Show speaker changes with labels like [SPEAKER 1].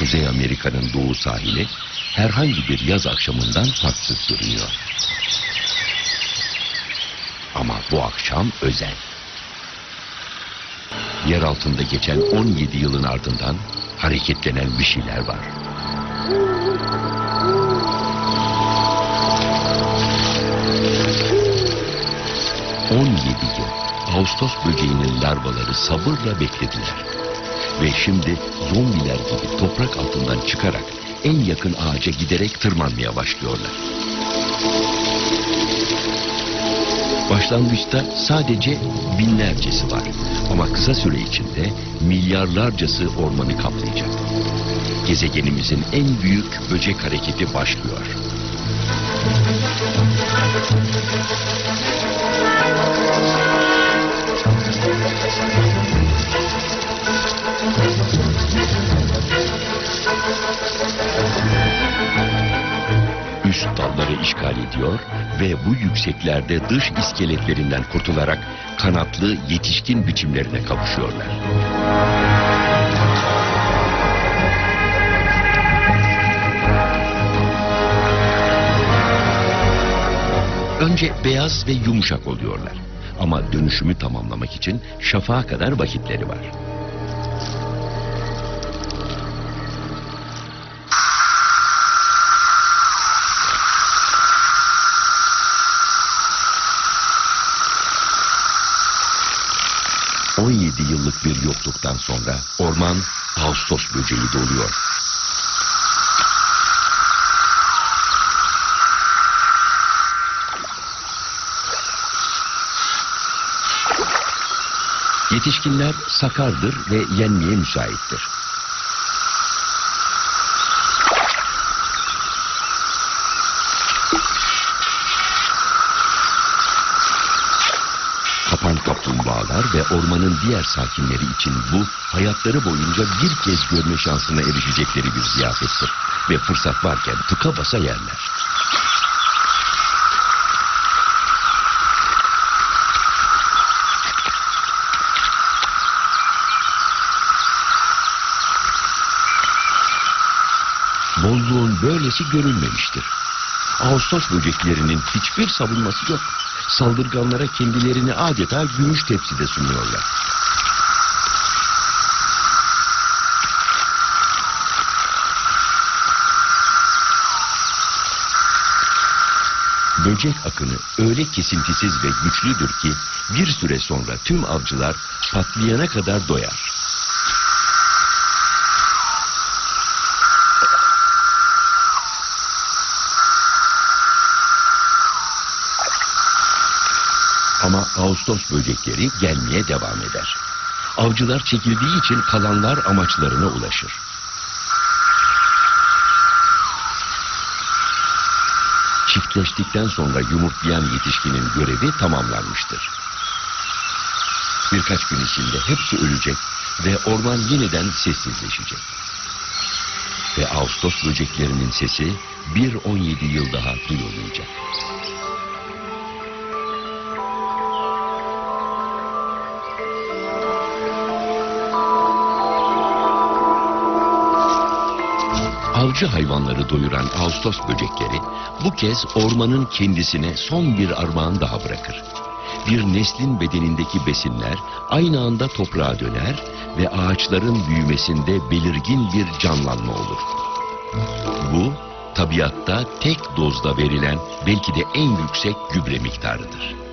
[SPEAKER 1] Kuzey Amerika'nın doğu sahili herhangi bir yaz akşamından farksız duruyor. Ama bu akşam özel. Yer altında geçen 17 yılın ardından hareketlenen bir şeyler var. ...17 yıl Ağustos böceğinin larvaları sabırla beklediler. Ve şimdi zombiler gibi toprak altından çıkarak en yakın ağaca giderek tırmanmaya başlıyorlar. Başlangıçta sadece binlercesi var. Ama kısa süre içinde milyarlarcası ormanı kaplayacak. Gezegenimizin en büyük böcek hareketi başlıyor. İşgal ediyor ve bu yükseklerde dış iskeletlerinden kurtularak kanatlı yetişkin biçimlerine kavuşuyorlar. Önce beyaz ve yumuşak oluyorlar. Ama dönüşümü tamamlamak için şafağa kadar vakitleri var. ...17 yıllık bir yokluktan sonra orman Ağustos böceği doluyor. Yetişkinler sakardır ve yenmeye müsaittir. Kaplumbağalar ve ormanın diğer sakinleri için bu hayatları boyunca bir kez görme şansına erişecekleri bir ziyafettir. Ve fırsat varken tıka basa yerler. Bolluğun böylesi görülmemiştir. Ağustos böceklerinin hiçbir savunması yok. Saldırganlara kendilerini adeta gümüş tepside sunuyorlar. Böcek akını öyle kesintisiz ve güçlüdür ki bir süre sonra tüm avcılar patlayana kadar doyar. Ama Ağustos böcekleri gelmeye devam eder. Avcılar çekildiği için kalanlar amaçlarına ulaşır. Çiftleştikten sonra yumurtlayan yetişkinin görevi tamamlanmıştır. Birkaç gün içinde hepsi ölecek ve orman yeniden sessizleşecek. Ve Ağustos böceklerinin sesi bir 17 yıl daha duyulmayacak. Avcı hayvanları doyuran Ağustos böcekleri bu kez ormanın kendisine son bir armağan daha bırakır. Bir neslin bedenindeki besinler aynı anda toprağa döner ve ağaçların büyümesinde belirgin bir canlanma olur. Bu tabiatta tek dozda verilen belki de en yüksek gübre miktarıdır.